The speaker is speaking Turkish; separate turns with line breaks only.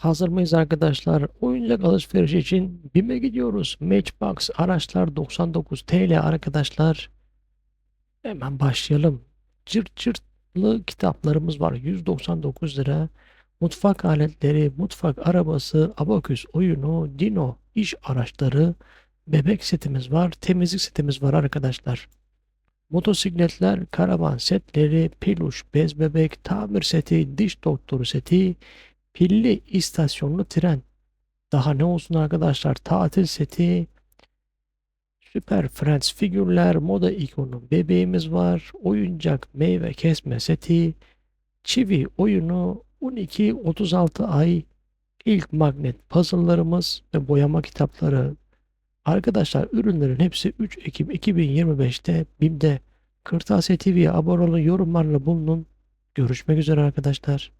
Hazır mıyız arkadaşlar? Oyuncak alışverişi için BİM'e gidiyoruz. Matchbox araçlar 99 TL arkadaşlar. Hemen başlayalım. Cırt cırtlı kitaplarımız var. 199 lira. Mutfak aletleri, mutfak arabası, abaküs oyunu, dino, iş araçları, bebek setimiz var. Temizlik setimiz var arkadaşlar. Motosikletler, karavan setleri, peluş, bez bebek, tamir seti, diş doktoru seti, pilli istasyonlu tren. Daha ne olsun arkadaşlar? Tatil seti, Super Friends figürler, moda ikonu bebeğimiz var, oyuncak meyve kesme seti, çivi oyunu, 12-36 ay ilk magnet puzzle'larımız ve boyama kitapları. Arkadaşlar ürünlerin hepsi 3 Ekim 2025'te BİM'de. Kırtasiye TV'ye abone olun, yorumlarla bulunun. Görüşmek üzere arkadaşlar.